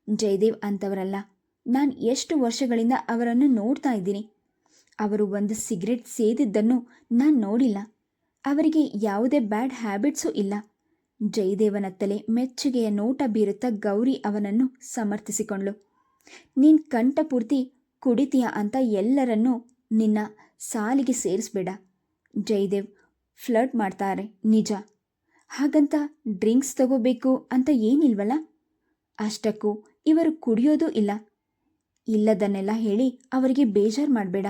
ಜಯದೇವ್ ಅಂತವರಲ್ಲ, ನಾನು ಎಷ್ಟು ವರ್ಷಗಳಿಂದ ಅವರನ್ನು ನೋಡ್ತಾ ಇದ್ದೀನಿ. ಅವರು ಒಂದು ಸಿಗರೆಟ್ ಸೇದಿದ್ದನ್ನು ನಾನು ನೋಡಿಲ್ಲ. ಅವರಿಗೆ ಯಾವುದೇ ಬ್ಯಾಡ್ ಹ್ಯಾಬಿಟ್ಸೂ ಇಲ್ಲ. ಜಯದೇವನತ್ತಲೇ ಮೆಚ್ಚುಗೆಯ ನೋಟ ಬೀರುತ್ತಾ ಗೌರಿ ಅವನನ್ನು ಸಮರ್ಥಿಸಿಕೊಂಡ್ಳು. ನೀನ್ ಕಂಠಪೂರ್ತಿ ಕುಡಿತೀಯ ಅಂತ ಎಲ್ಲರನ್ನೂ ನಿನ್ನ ಸಾಲಿಗೆ ಸೇರಿಸ್ಬೇಡ. ಜಯದೇವ್ ಫ್ಲರ್ಟ್ ಮಾಡ್ತಾರೆ, ನಿಜ. ಹಾಗಂತ ಡ್ರಿಂಕ್ಸ್ ತಗೋಬೇಕು ಅಂತ ಏನಿಲ್ವಲ್ಲ? ಅಷ್ಟಕ್ಕೂ ಇವರು ಕುಡಿಯೋದೂ ಇಲ್ಲ. ಇಲ್ಲದನ್ನೆಲ್ಲ ಹೇಳಿ ಅವರಿಗೆ ಬೇಜಾರು ಮಾಡಬೇಡ.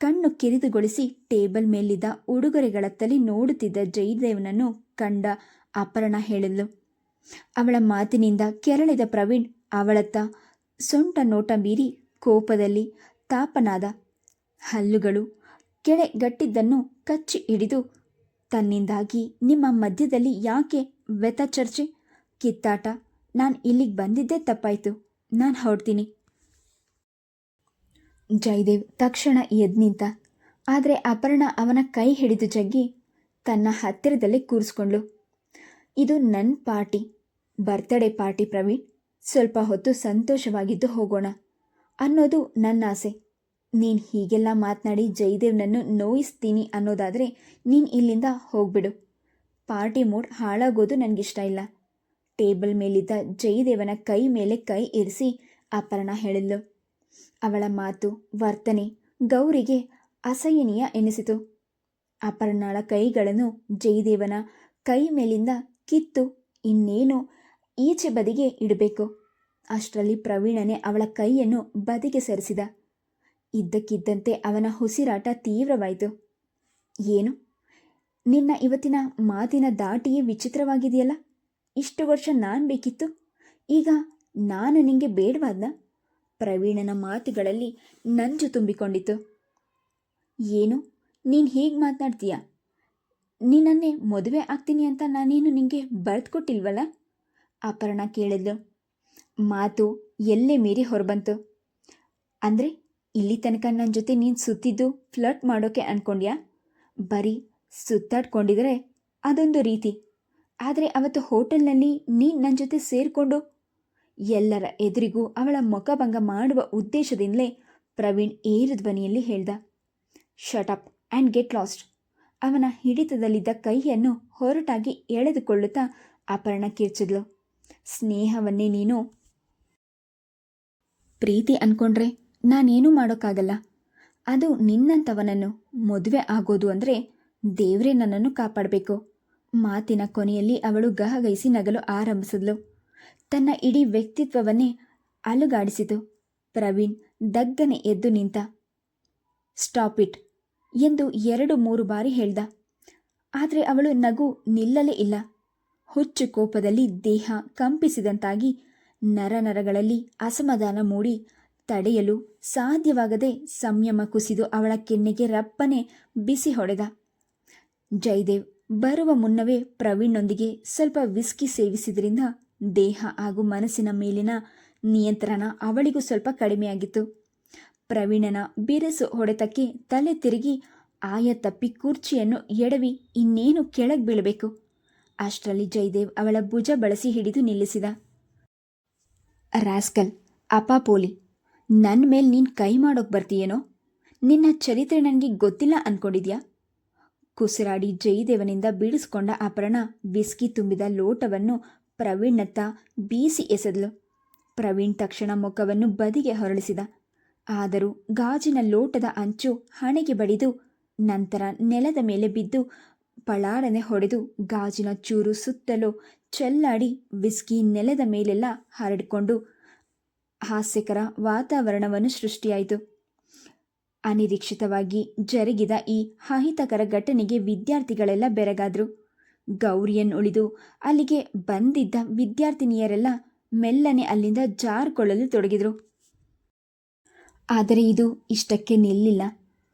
ಕಣ್ಣು ಕಿರಿದುಗೊಳಿಸಿ ಟೇಬಲ್ ಮೇಲಿದ್ದ ಉಡುಗೊರೆಗಳತ್ತಲಿ ನೋಡುತ್ತಿದ್ದ ಜಯದೇವನನ್ನು ಕಂಡ ಅಪರ್ಣ ಹೇಳಿದ್ಲು. ಅವಳ ಮಾತಿನಿಂದ ಕೆರಳಿದ ಪ್ರವೀಣ್ ಅವಳತ್ತ ಸೊಂಟ ನೋಟ ಮೀರಿ ಕೋಪದಲ್ಲಿ ತಾಪನಾದ, ಹಲ್ಲುಗಳು, ಕೆಳೆಗಟ್ಟಿದ್ದನ್ನು ಕಚ್ಚಿ ಹಿಡಿದು ತನ್ನಿಂದಾಗಿ ನಿಮ್ಮ ಮಧ್ಯದಲ್ಲಿ ಯಾಕೆ ವ್ಯತ ಚರ್ಚೆ? ಕಿತ್ತಾಟ. ನಾನು ಇಲ್ಲಿಗೆ ಬಂದಿದ್ದೇ ತಪ್ಪಾಯ್ತು. ನಾನು ಹೊರಡ್ತೀನಿ. ಜಯದೇವ್ ತಕ್ಷಣ ಎದ್ ನಿಂತ. ಆದರೆ ಅಪರ್ಣ ಅವನ ಕೈ ಹಿಡಿದು ಜಗ್ಗಿ ತನ್ನ ಹತ್ತಿರದಲ್ಲಿ ಕೂರಿಸ್ಕೊಂಡ್ಳು. ಇದು ನನ್ನ ಪಾರ್ಟಿ. Birthday party Praveen. ಸ್ವಲ್ಪ ಹೊತ್ತು ಸಂತೋಷವಾಗಿದ್ದು ಹೋಗೋಣ ಅನ್ನೋದು ನನ್ನ ಆಸೆ. ನೀನು ಹೀಗೆಲ್ಲ ಮಾತನಾಡಿ ಜಯದೇವ್ನನ್ನು ನೋಯಿಸ್ತೀನಿ ಅನ್ನೋದಾದರೆ ನೀನು ಇಲ್ಲಿಂದ ಹೋಗ್ಬಿಡು. ಪಾರ್ಟಿ ಮೂಡ್ ಹಾಳಾಗೋದು ನನಗಿಷ್ಟ ಇಲ್ಲ. ಟೇಬಲ್ ಮೇಲಿದ್ದ ಜಯದೇವನ ಕೈ ಮೇಲೆ ಕೈ ಇರಿಸಿ ಅಪರ್ಣ ಹೇಳಿದ್ಲು. ಅವಳ ಮಾತು, ವರ್ತನೆ, ಗೌರಿಗೆ ಅಸಹನೀಯ ಎನಿಸಿತು. ಅಪರ್ಣಳ ಕೈಗಳನ್ನು ಜಯದೇವನ ಕೈ ಮೇಲಿಂದ ಕಿತ್ತು ಇನ್ನೇನು ಈಚೆ ಬದಿಗೆ ಇಡಬೇಕು. ಅಷ್ಟರಲ್ಲಿ ಪ್ರವೀಣನೇ ಅವಳ ಕೈಯನ್ನು ಬದಿಗೆ ಸರಿಸಿದ. ಇದ್ದಕ್ಕಿದ್ದಂತೆ ಅವನ ಉಸಿರಾಟ ತೀವ್ರವಾಯಿತು. ಏನು? ನಿನ್ನ ಇವತ್ತಿನ ಮಾತಿನ ದಾಟಿಯೇ ವಿಚಿತ್ರವಾಗಿದೆಯಲ್ಲ? ಇಷ್ಟು ವರ್ಷ ನಾನು ಬೇಕಿತ್ತು? ಈಗ ನಾನು ನಿಂಗೆ ಬೇಡವಾದ್ನ? ಪ್ರವೀಣನ ಮಾತುಗಳಲ್ಲಿ ನಂಜು ತುಂಬಿಕೊಂಡಿತು ಏನು? ನೀನು ಹೀಗೆ ಮಾತನಾಡ್ತೀಯ? ನಿನ್ನನ್ನೇ ಮದುವೆ ಆಗ್ತೀನಿ ಅಂತ ನಾನೇನು ನಿಂಗೆ ಬರೆದು ಕೊಟ್ಟಿಲ್ವಲ್ಲ ಅಪರ್ಣ ಕೇಳಿದ್ಲು. ಮಾತು ಎಲ್ಲೇ ಮೀರಿ ಹೊರಬಂತು. ಅಂದರೆ ಇಲ್ಲಿ ತನಕ ನನ್ನ ಜೊತೆ ನೀನು ಸುತ್ತಿದ್ದು ಫ್ಲರ್ಟ್ ಮಾಡೋಕೆ ಅಂದ್ಕೊಂಡ್ಯಾ ಬರೀ ಸುತ್ತಾಡ್ಕೊಂಡಿದ್ರೆ ಅದೊಂದು ರೀತಿ. ಆದರೆ ಅವತ್ತು ಹೋಟೆಲ್ನಲ್ಲಿ ನೀನು ನನ್ನ ಜೊತೆ ಸೇರಿಕೊಂಡು ಎಲ್ಲರ ಎದುರಿಗೂ ಅವಳ ಮುಖಭಂಗ ಮಾಡುವ ಉದ್ದೇಶದಿಂದಲೇ ಪ್ರವೀಣ್ ಏರು ಧ್ವನಿಯಲ್ಲಿ ಹೇಳ್ದ shut up and get lost ಅವನ ಹಿಡಿತದಲ್ಲಿದ್ದ ಕೈಯನ್ನು ಹೊರಟಾಗಿ ಎಳೆದುಕೊಳ್ಳುತ್ತಾ ಅಪರ್ಣ ಕಿರ್ಚಿದ್ಲು, ಸ್ನೇಹವನ್ನೇ ನೀನು ಪ್ರೀತಿ ಅನ್ಕೊಂಡ್ರೆ ನಾನೇನೂ ಮಾಡೋಕ್ಕಾಗಲ್ಲ. ಅದು ನಿನ್ನಂಥವನನ್ನು ಮದುವೆ ಆಗೋದು ಅಂದರೆ ದೇವರೇ ನನ್ನನ್ನು ಕಾಪಾಡಬೇಕು. ಮಾತಿನ ಕೊನೆಯಲ್ಲಿ ಅವಳು ಗಹಗೈಸಿ ನಗಲು ಆರಂಭಿಸಿದ್ಲು. ತನ್ನ ಇಡೀ ವ್ಯಕ್ತಿತ್ವವನ್ನೇ ಅಲುಗಾಡಿಸಿತು. ಪ್ರವೀಣ್ ದಗ್ಗನೆ ಎದ್ದು ನಿಂತ, ಸ್ಟಾಪ್ ಇಟ್ ಎಂದು ಎರಡು ಮೂರು ಬಾರಿ ಹೇಳ್ದ. ಆದರೆ ಅವಳು ನಗು ನಿಲ್ಲಲೇ ಇಲ್ಲ. ಹುಚ್ಚು ಕೋಪದಲ್ಲಿ ದೇಹ ಕಂಪಿಸಿದಂತಾಗಿ ನರನರಗಳಲ್ಲಿ ಅಸಮಾಧಾನ ಮೂಡಿ ತಡೆಯಲು ಸಾಧ್ಯವಾಗದೆ ಸಂಯಮ ಕುಸಿದು ಅವಳ ಕೆನ್ನೆಗೆ ರಪ್ಪನೆ ಬಿಸಿ ಹೊಡೆದ. ಜಯದೇವ್, ಬರುವ ಮುನ್ನವೇ ಪ್ರವೀಣ್ನೊಂದಿಗೆ ಸ್ವಲ್ಪ ವಿಸ್ಕಿ ಸೇವಿಸಿದ್ರಿಂದ ದೇಹ ಹಾಗೂ ಮನಸ್ಸಿನ ಮೇಲಿನ ನಿಯಂತ್ರಣ ಅವಳಿಗೂ ಸ್ವಲ್ಪ ಕಡಿಮೆಯಾಗಿತ್ತು. ಪ್ರವೀಣನ ಬಿರುಸು ಹೊಡೆತಕ್ಕೆ ತಲೆ ತಿರುಗಿ ಆಯ ತಪ್ಪಿ ಕುರ್ಚಿಯನ್ನು ಎಡವಿ ಇನ್ನೇನು ಕೆಳಗೆ ಬೀಳಬೇಕು? ಅಷ್ಟರಲ್ಲಿ ಜಯದೇವ್ ಅವಳ ಭುಜ ಬಳಸಿ ಹಿಡಿದು ನಿಲ್ಲಿಸಿದ. ರಾಸ್ಕಲ್ ಅಪಾಪೋಲಿ ನನ್ನ ಮೇಲೆ ನೀನು ಕೈ ಮಾಡೋಕೆ ಬರ್ತೀಯೇನೋ? ನಿನ್ನ ಚರಿತ್ರೆ ನನಗೆ ಗೊತ್ತಿಲ್ಲ ಅಂದ್ಕೊಂಡಿದ್ಯಾ ಕುಸಿರಾಡಿ ಜಯದೇವನಿಂದ ಬೀಳಿಸ್ಕೊಂಡ ಅಪರ್ಣ ವಿಸ್ಕಿ ತುಂಬಿದ ಲೋಟವನ್ನು ಪ್ರವೀಣ್ನತ್ತ ಬೀಸಿ ಎಸೆದಳು ಪ್ರವೀಣ್ ತಕ್ಷಣ ಮುಖವನ್ನು ಬದಿಗೆ ಹೊರಳಿಸಿದ. ಆದರೂ ಗಾಜಿನ ಲೋಟದ ಅಂಚು ಹಣೆಗೆ ಬಡಿದು ನಂತರ ನೆಲದ ಮೇಲೆ ಬಿದ್ದು ಪಳಾಡನೆ ಹೊಡೆದು ಗಾಜಿನ ಚೂರು ಸುತ್ತಲೂ ಚೆಲ್ಲಾಡಿ ವಿಸ್ಕಿ ನೆಲದ ಮೇಲೆಲ್ಲ ಹರಡಿಕೊಂಡು ಹಾಸ್ಯಕರ ವಾತಾವರಣವನ್ನು ಸೃಷ್ಟಿಯಾಯಿತು. ಅನಿರೀಕ್ಷಿತವಾಗಿ ಜರುಗಿದ ಈ ಅಹಿತಕರ ಘಟನೆಗೆ ವಿದ್ಯಾರ್ಥಿಗಳೆಲ್ಲ ಬೆರಗಾದ್ರು. ಗೌರಿಯನ್ನು ಉಳಿದು ಅಲ್ಲಿಗೆ ಬಂದಿದ್ದ ವಿದ್ಯಾರ್ಥಿನಿಯರೆಲ್ಲ ಮೆಲ್ಲನೆ ಅಲ್ಲಿಂದ ಜಾರ್ಕೊಳ್ಳಲು ತೊಡಗಿದ್ರು. ಆದರೆ ಇದು ಇಷ್ಟಕ್ಕೆ ನಿಲ್ಲಿಲ್ಲ.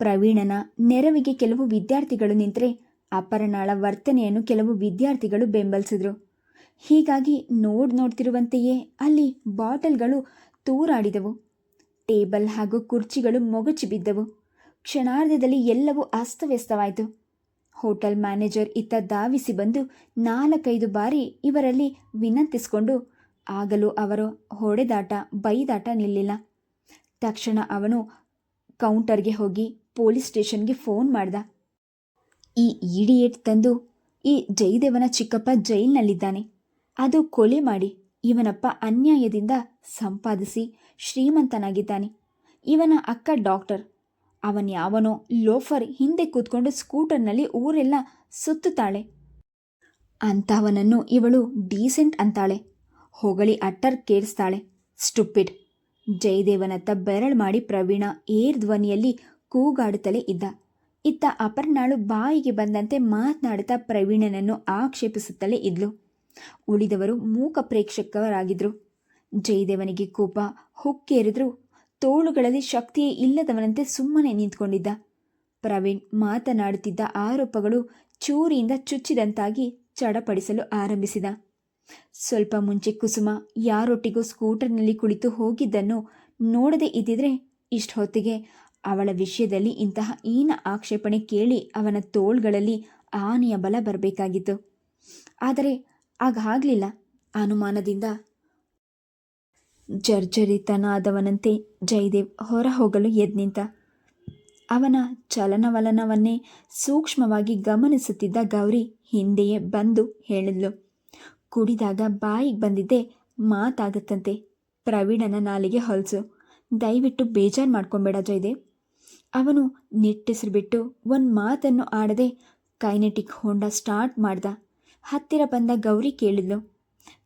ಪ್ರವೀಣನ ನೆರವಿಗೆ ಕೆಲವು ವಿದ್ಯಾರ್ಥಿಗಳು ನಿಂತರೆ ಅಪರನಾಳ ವರ್ತನೆಯನ್ನು ಕೆಲವು ವಿದ್ಯಾರ್ಥಿಗಳು ಬೆಂಬಲಿಸಿದ್ರು. ಹೀಗಾಗಿ ನೋಡ್ ನೋಡ್ತಿರುವಂತೆಯೇ ಅಲ್ಲಿ ಬಾಟಲ್ಗಳು ತೂರಾಡಿದವು. ಟೇಬಲ್ ಹಾಗೂ ಕುರ್ಚಿಗಳು ಮೊಗಚಿ ಬಿದ್ದವು. ಕ್ಷಣಾರ್ಧದಲ್ಲಿ ಎಲ್ಲವೂ ಅಸ್ತವ್ಯಸ್ತವಾಯಿತು. ಹೋಟೆಲ್ ಮ್ಯಾನೇಜರ್ ಇತ್ತ ಧಾವಿಸಿ ಬಂದು ನಾಲ್ಕೈದು ಬಾರಿ ಇವರಲ್ಲಿ ವಿನಂತಿಸಿಕೊಂಡು ಆಗಲೂ ಅವರು ಹೊಡೆದಾಟ, ಬೈದಾಟ ನಿಲ್ಲಿಲ್ಲ. ತಕ್ಷಣ ಅವನು ಕೌಂಟರ್ಗೆ ಹೋಗಿ ಪೊಲೀಸ್ ಸ್ಟೇಷನ್ಗೆ ಫೋನ್ ಮಾಡ್ದ. ಈ ಇಡಿಯೇಟ್ ತಂದು ಈ ಜಯದೇವನ ಚಿಕ್ಕಪ್ಪ ಜೈಲ್ನಲ್ಲಿದ್ದಾನೆ. ಅದು ಕೊಲೆ ಮಾಡಿ. ಇವನಪ್ಪ ಅನ್ಯಾಯದಿಂದ ಸಂಪಾದಿಸಿ ಶ್ರೀಮಂತನಾಗಿದ್ದಾನೆ. ಇವನ ಅಕ್ಕ ಡಾಕ್ಟರ್. ಅವನ್ಯಾವನೋ ಲೋಫರ್ ಹಿಂದೆ ಕೂತ್ಕೊಂಡು ಸ್ಕೂಟರ್ನಲ್ಲಿ ಊರೆಲ್ಲ ಸುತ್ತುತ್ತಾಳೆ. ಅಂಥವನನ್ನು ಇವಳು ಡೀಸೆಂಟ್ ಅಂತಾಳೆ. ಹೊಗಳಿ ಅಟ್ಟರ್ ಕೇಳಿಸ್ತಾಳೆ. ಸ್ಟುಪಿಡ್. ಜಯದೇವನತ್ತ ಬೆರಳು ಮಾಡಿ ಪ್ರವೀಣ ಏರ್ ಧ್ವನಿಯಲ್ಲಿ ಕೂಗಾಡುತ್ತಲೇ ಇದ್ದ. ಇತ್ತ ಅಪರ್ಣಾಳು ಬಾಯಿಗೆ ಬಂದಂತೆ ಮಾತನಾಡುತ್ತಾ ಪ್ರವೀಣನನ್ನು ಆಕ್ಷೇಪಿಸುತ್ತಲೇ ಇದ್ಲು. ಉಳಿದವರು ಮೂಕ ಪ್ರೇಕ್ಷಕರಾಗಿದ್ರು. ಜಯದೇವನಿಗೆ ಕೋಪ ಹುಕ್ಕೇರಿದ್ರು ತೋಳುಗಳಲ್ಲಿ ಶಕ್ತಿಯೇ ಇಲ್ಲದವನಂತೆ ಸುಮ್ಮನೆ ನಿಂತ್ಕೊಂಡಿದ್ದ. ಪ್ರವೀಣ್ ಮಾತನಾಡುತ್ತಿದ್ದ ಆರೋಪಗಳು ಚೂರಿಯಿಂದ ಚುಚ್ಚಿದಂತಾಗಿ ಚಡಪಡಿಸಲು ಆರಂಭಿಸಿದ. ಸ್ವಲ್ಪ ಮುಂಚೆ ಕುಸುಮ ಯಾರೊಟ್ಟಿಗೂ ಸ್ಕೂಟರ್ನಲ್ಲಿ ಕುಳಿತು ಹೋಗಿದ್ದನ್ನು ನೋಡದೆ ಇದ್ದಿದ್ರೆ ಇಷ್ಟು ಹೊತ್ತಿಗೆ ಅವಳ ವಿಷಯದಲ್ಲಿ ಇಂತಹ ಈನ ಆಕ್ಷೇಪಣೆ ಕೇಳಿ ಅವನ ತೋಳ್ಗಳಲ್ಲಿ ಆನೆಯ ಬಲ ಬರಬೇಕಾಗಿತ್ತು. ಆದರೆ ಆಗಾಗಲಿಲ್ಲ ಅನುಮಾನದಿಂದ ಜರ್ಜರಿತನಾದವನಂತೆ ಜಯದೇವ್ ಹೊರ ಹೋಗಲು ಎದ್ನಿಂತ ಅವನ ಚಲನವಲನವನ್ನೇ ಸೂಕ್ಷ್ಮವಾಗಿ ಗಮನಿಸುತ್ತಿದ್ದ ಗೌರಿ ಹಿಂದೆಯೇ ಬಂದು ಹೇಳಿದ್ಲು. ಕುಡಿದಾಗ ಬಾಯಿಗೆ ಬಂದಿದ್ದೆ ಮಾತಾಗತ್ತಂತೆ. ಪ್ರವೀಣನ ನಾಲಿಗೆ ಹೊಲಸು. ದಯವಿಟ್ಟು ಬೇಜಾರು ಮಾಡ್ಕೊಂಬೇಡ ಜಯದೇವ್. ಅವನು ನಿಟ್ಟಿಸಿಬಿಟ್ಟು ಒಂದು ಮಾತನ್ನು ಆಡದೆ ಕೈನೆಟಿಕ್ ಹೊಂಡ ಸ್ಟಾರ್ಟ್ ಮಾಡ್ದ. ಹತ್ತಿರ ಬಂದ ಗೌರಿ ಕೇಳಿದ್ಲು.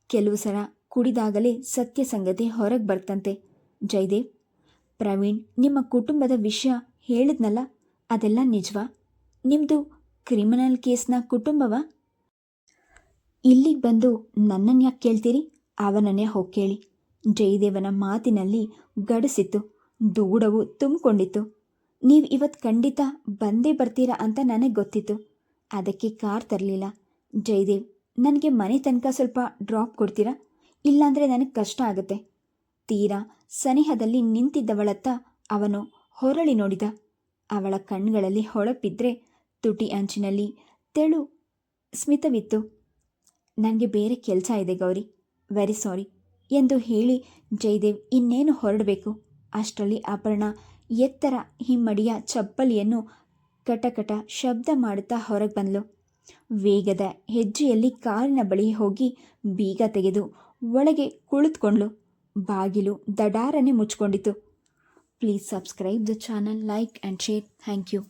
ಕೆಲವು ಸಲ ಕುಡಿದಾಗಲೇ ಸತ್ಯ ಸಂಗತಿ ಹೊರಗೆ ಬರ್ತಂತೆ. ಜಯದೇವ್, ಪ್ರವೀಣ್, ನಿಮ್ಮ ಕುಟುಂಬದ ವಿಷಯ ಹೇಳಿದ್ನಲ್ಲ, ಅದೆಲ್ಲ ನಿಜವಾ? ನಿಮ್ಮದು ಕ್ರಿಮಿನಲ್ ಕೇಸ್ನ ಕುಟುಂಬವಾ? ಇಲ್ಲಿಗೆ ಬಂದು ನನ್ನನ್ನು ಯಾಕೆ ಕೇಳ್ತೀರಿ? ಅವನನ್ನೇ ಹೋಗಿ ಕೇಳಿ ಜಯದೇವನ ಮಾತಿನಲ್ಲಿ ಗಡಸಿತ್ತು, ದೂಡವು ತುಂಬಿಕೊಂಡಿತ್ತು. ನೀವು ಇವತ್ತು ಖಂಡಿತ ಬಂದೇ ಬರ್ತೀರಾ ಅಂತ ನನಗೆ ಗೊತ್ತಿತ್ತು. ಅದಕ್ಕೆ ಕಾರ್ ತರಲಿಲ್ಲ. ಜಯದೇವ್, ನನಗೆ ಮನೆ ತನಕ ಸ್ವಲ್ಪ ಡ್ರಾಪ್ ಕೊಡ್ತೀರಾ? ಇಲ್ಲಾಂದರೆ ನನಗೆ ಕಷ್ಟ ಆಗುತ್ತೆ. ತೀರಾ ಸನಿಹದಲ್ಲಿ ನಿಂತಿದ್ದವಳತ್ತ ಅವನು ಹೊರಳಿ ನೋಡಿದ. ಅವಳ ಕಣ್ಗಳಲ್ಲಿ ಹೊಳಪಿದ್ರೆ ತುಟಿ ಅಂಚಿನಲ್ಲಿ ತೆಳು ಸ್ಮಿತವಿತ್ತು. ನನಗೆ ಬೇರೆ ಕೆಲಸ ಇದೆ ಗೌರಿ, ವೆರಿ ಸಾರಿ ಎಂದು ಹೇಳಿ ಜಯದೇವ್ ಇನ್ನೇನು ಹೊರಡಬೇಕು? ಅಷ್ಟರಲ್ಲಿ ಅಪರ್ಣ ಎತ್ತರ ಹಿಮ್ಮಡಿಯ ಚಪ್ಪಲಿಯನ್ನು ಕಟಕಟ ಶಬ್ದ ಮಾಡುತ್ತಾ ಹೊರಗೆ ಬಂದಳು ವೇಗದ ಹೆಜ್ಜೆಯಲ್ಲಿ ಕಾರಿನ ಬಳಿ ಹೋಗಿ ಬೀಗ ತೆಗೆದು ಒಳಗೆ ಕುಳಿತುಕೊಂಡ್ಳು ಬಾಗಿಲು ದಡಾರನೆ ಮುಚ್ಕೊಂಡಿತು please subscribe the channel like and share thank you